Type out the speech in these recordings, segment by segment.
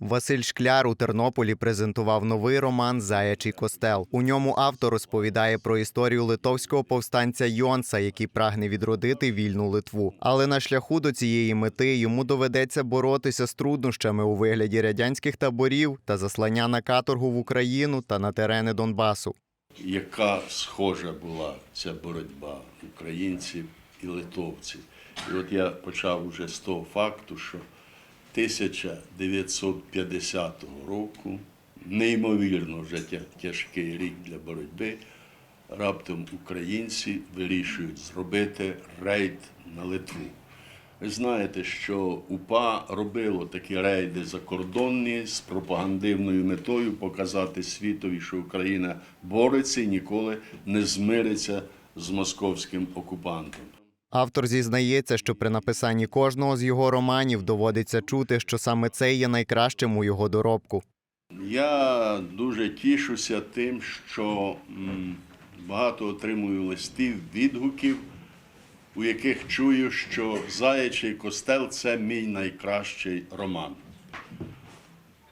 Василь Шкляр у Тернополі презентував новий роман Заячий костел. У ньому автор розповідає про історію литовського повстанця Йонса, який прагне відродити вільну Литву. Але на шляху до цієї мети йому доведеться боротися з труднощами у вигляді радянських таборів та заслання на каторгу в Україну та на терени Донбасу. яка схожа була ця боротьба українців і литовців. І от я почав уже з того факту, що 1950 року, неймовірно вже тяжкий рік для боротьби, раптом українці вирішують зробити рейд на Литву. Ви знаєте, що УПА робило такі рейди закордонні з пропагандивною метою показати світові, що Україна бореться і ніколи не змириться з московським окупантом. Автор зізнається, що при написанні кожного з його романів доводиться чути, що саме це є найкращим у його доробку. Я дуже тішуся тим, що багато отримую листів, відгуків, у яких чую, що Заячий костел це мій найкращий роман.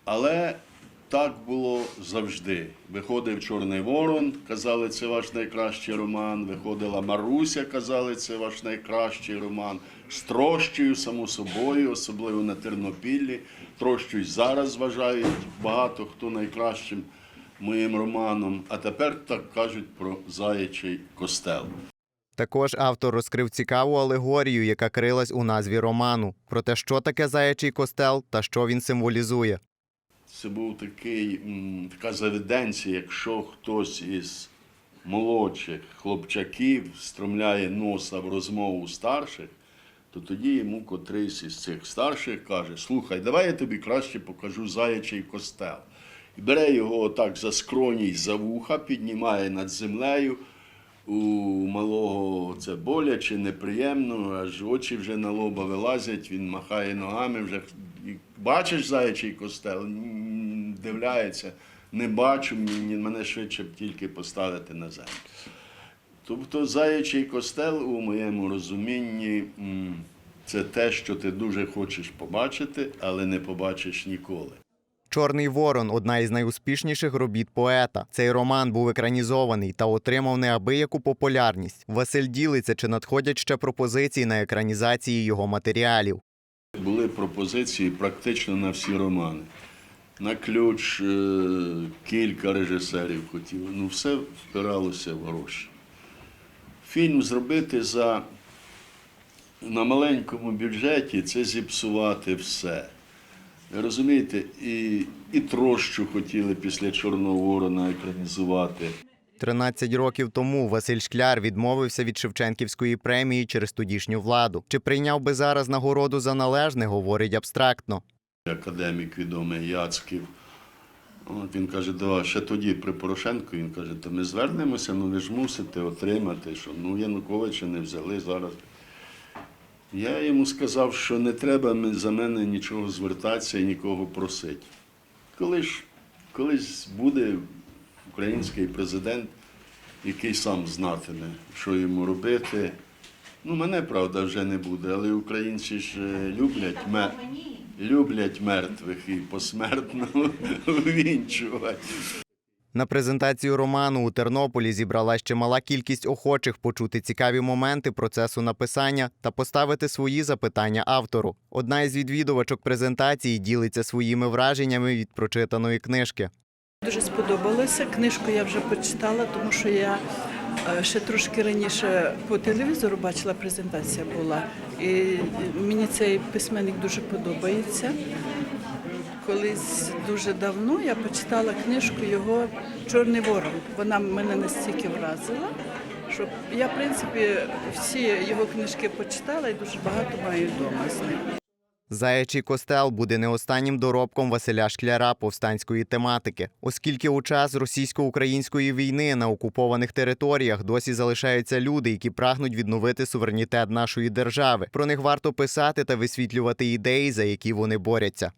Але так було завжди. Виходив Чорний Ворон, казали, це ваш найкращий роман. Виходила Маруся, казали, це ваш найкращий роман. З Трощею, само собою, особливо на Тернопіллі. Трощу й зараз вважають багато хто найкращим моїм романом. А тепер так кажуть про Заячий костел. Також автор розкрив цікаву алегорію, яка крилась у назві роману, про те, що таке заячий костел та що він символізує. Це був такий, така заведенція, якщо хтось із молодших хлопчаків стромляє носа в розмову старших, то тоді йому котрийсь із цих старших каже: Слухай, давай я тобі краще покажу заячий костел. І бере його отак за скроні за вуха, піднімає над землею. У малого це боляче, неприємно, аж очі вже на лоба вилазять, він махає ногами, вже бачиш заячий костел, Дивляється, не бачу, мені- мене швидше б тільки поставити на землю. Тобто заячий костел у моєму розумінні це те, що ти дуже хочеш побачити, але не побачиш ніколи. Чорний ворон одна із найуспішніших робіт поета. Цей роман був екранізований та отримав неабияку популярність. Василь ділиться, чи надходять ще пропозиції на екранізації його матеріалів. Були пропозиції практично на всі романи. На ключ е, кілька режисерів хотіли. Ну, все впиралося в гроші. Фільм зробити за, на маленькому бюджеті це зіпсувати все. Розумієте, і, і трощу хотіли після Чорного Ворона екранізувати. 13 років тому Василь Шкляр відмовився від Шевченківської премії через тодішню владу. Чи прийняв би зараз нагороду за належне, говорить абстрактно. Академік відомий Яцьків. От він каже, да, ще тоді при Порошенку він каже, то ми звернемося, ну ви ж мусите отримати, що ну Януковича не взяли зараз. Я йому сказав, що не треба за мене нічого звертатися і нікого просити. Коли ж колись буде український президент, який сам знатиме, що йому робити. Ну, мене, правда, вже не буде, але українці ж е, люблять, ме... люблять мертвих і посмертно вінчувати. На презентацію роману у Тернополі зібралась чимала кількість охочих почути цікаві моменти процесу написання та поставити свої запитання автору. Одна із відвідувачок презентації ділиться своїми враженнями від прочитаної книжки. Дуже сподобалося. Книжку я вже почитала, тому що я ще трошки раніше по телевізору бачила презентація була. І мені цей письменник дуже подобається. Колись дуже давно я почитала книжку його Чорний ворон. Вона мене настільки вразила, що я, в принципі, всі його книжки почитала і дуже багато маю вдома з ним. Заячий костел буде не останнім доробком Василя Шкляра повстанської тематики, оскільки у час російсько-української війни на окупованих територіях досі залишаються люди, які прагнуть відновити суверенітет нашої держави. Про них варто писати та висвітлювати ідеї, за які вони борються.